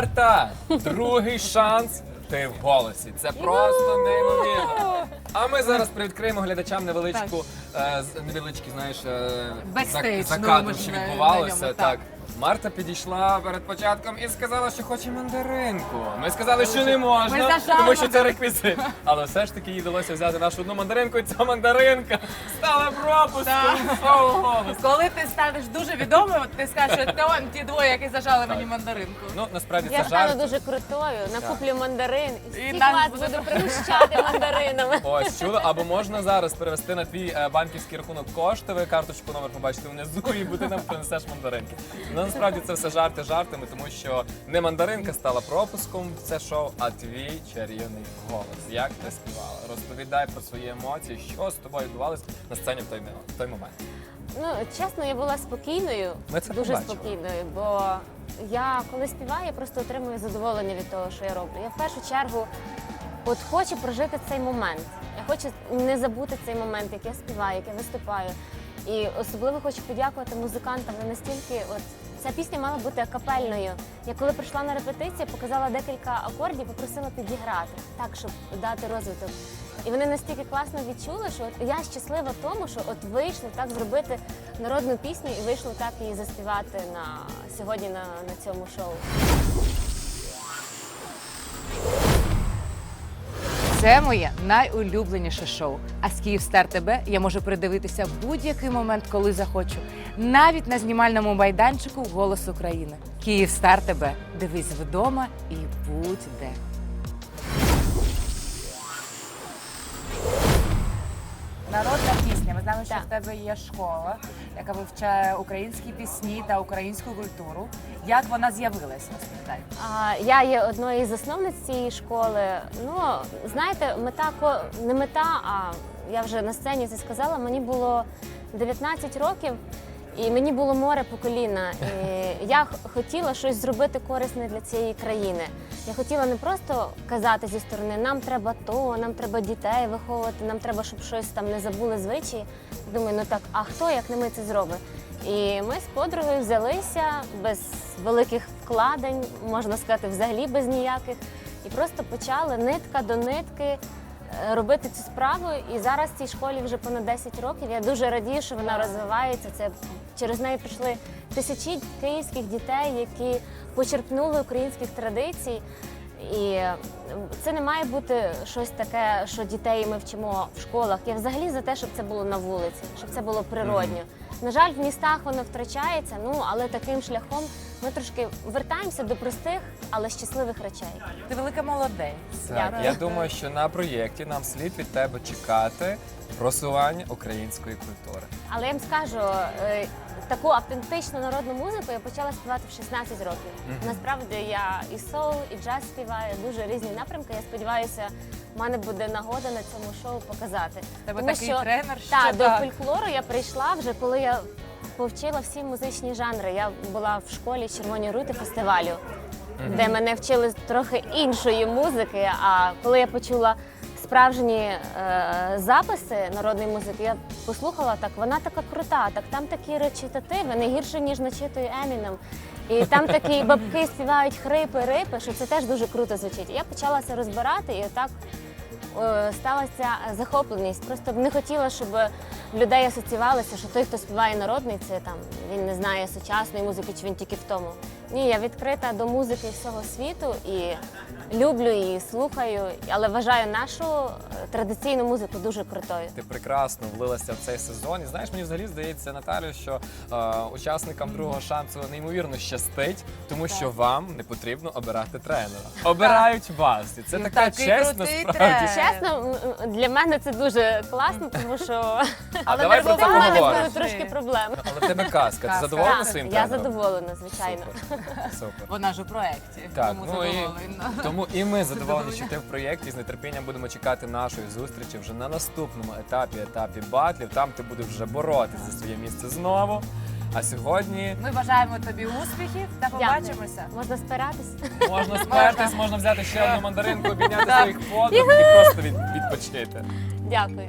Марта, другий шанс. Ти в голосі. Це просто неймовірно. А ми зараз привідкриємо глядачам невеличку, е, з- невеличкі, знаєш, е, Бекстейдж, за, за ну, кадром, ми що відбувалося. на ньому, так. так. Марта підійшла перед початком і сказала, що хоче мандаринку. Ми сказали, що не можна, Ми тому що це реквізит. Але все ж таки їй вдалося взяти нашу одну мандаринку, і ця мандаринка стала пропуском. Коли ти станеш дуже відомим, ти скажеш, що це он ті двоє, які зажали мені мандаринку. Ну насправді Я це стану жарт. дуже крутою, накуплю мандарин і всіх вас буде буду пригощати мандаринами. Ось чули, або можна зараз перевести на твій е, банківський рахунок кошти, ви карточку номер побачите внизу, і ти нам принесеш мандаринки. Ну насправді це все жарти жартами, тому що не мандаринка стала пропуском в це шоу, а твій чарівний голос. Як ти співала? Розповідай про свої емоції, що з тобою відбувалося на сцені в той, в той момент. Ну, чесно, я була спокійною, Ми це дуже побачили. спокійною, бо я коли співаю, я просто отримую задоволення від того, що я роблю. Я в першу чергу от хочу прожити цей момент. Я хочу не забути цей момент, як я співаю, як я виступаю. І особливо хочу подякувати музикантам. Вони настільки, от ця пісня мала бути акапельною. Я коли прийшла на репетицію, показала декілька акордів, попросила підіграти, так, щоб дати розвиток. І вони настільки класно відчули, що от я щаслива тому, що от вийшло так зробити народну пісню і вийшло так її заспівати на сьогодні на, на цьому шоу. Це моє найулюбленіше шоу. А з Київстар ТБ я можу передивитися будь-який момент, коли захочу. Навіть на знімальному майданчику Голос України. Київстар ТБ. Дивись вдома і будь де. Знаємо, що Так. в тебе є школа, яка вивчає українські пісні та українську культуру. Як вона з'явилася? Розповідай. А, Я є одною із засновниць цієї школи. Ну, знаєте, мета не мета, а я вже на сцені це сказала. Мені було 19 років, і мені було море по коліна. І я хотіла щось зробити корисне для цієї країни. Я хотіла не просто казати зі сторони, нам треба то, нам треба дітей виховувати, нам треба, щоб щось там не забули звичаї. Думаю, ну так, а хто як не ми це зробить? І ми з подругою взялися без великих вкладень, можна сказати, взагалі без ніяких. І просто почали нитка до нитки робити цю справу. І зараз цій школі вже понад 10 років. Я дуже радію, що вона розвивається. Це через неї прийшли тисячі київських дітей, які почерпнули українських традицій. І е, це не має бути щось таке, що дітей ми вчимо в школах. Я взагалі за те, щоб це було на вулиці, щоб це було природньо. На жаль, в містах воно втрачається, ну але таким шляхом ми трошки вертаємося до простих, але щасливих речей. Ти велика молодець. Так, Дякую. я думаю, що на проєкті нам слід від тебе чекати просування української культури. Але я вам скажу, е, таку автентичну народну музику я почала співати в 16 років. Насправді я і соул, і джаз співаю, дуже різні напрямки. Я сподіваюся, в мене буде нагода на цьому шоу показати. Тебе такий тренер, що та, до фольклору я прийшла вже коли я повчила всі музичні жанри. Я була в школі Червоні рути фестивалю, де мене вчили трохи іншої музики. А коли я почула справжні е, записи народної музики, я послухала так, вона така крута, так там такі речитативи, не гірше, ніж начитує Еміном. І там такі бабки співають хрипи, рипи, що це теж дуже круто звучить. Я почала це розбирати, і отак е, сталася захопленість. Просто б не хотіла, щоб людей асоціювалося, що той, хто співає народний, це там він не знає сучасної музики, чи він тільки в тому. Ні, я відкрита до музики всього світу і люблю її, слухаю, але вважаю нашу е, традиційну музику дуже крутою. Ти прекрасно влилася в цей сезон. І знаєш, мені взагалі здається, Наталю, що е, учасникам другого шансу неймовірно щастить, тому що вам не потрібно обирати тренера. Обирають вас. І це І така чесна справді. Чесно, для мене це дуже класно, тому що А давай про це в мене були трошки проблем. Але в тебе казка. Ти задоволена Так, своїм я задоволена, звичайно. Супер. Супер. Вона ж у проєкті. Так, тому ну і задоволена. тому і ми задоволені, що ти в проєкті з нетерпінням будемо чекати нашої зустрічі вже на наступному етапі, етапі батлів. Там ти будеш вже боротися за своє місце знову. А сьогодні Ми бажаємо тобі успіхів та побачимося. Можна спиратись. можна спертись, можна взяти ще одну мандаринку, обійняти своїх подруг і просто від, відпочити. Дякую.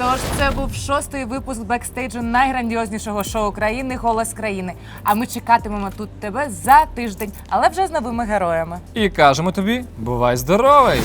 Тож це був шостий випуск бекстейджу найграндіознішого шоу України Голос країни. А ми чекатимемо тут тебе за тиждень, але вже з новими героями. І кажемо тобі: бувай здоровий!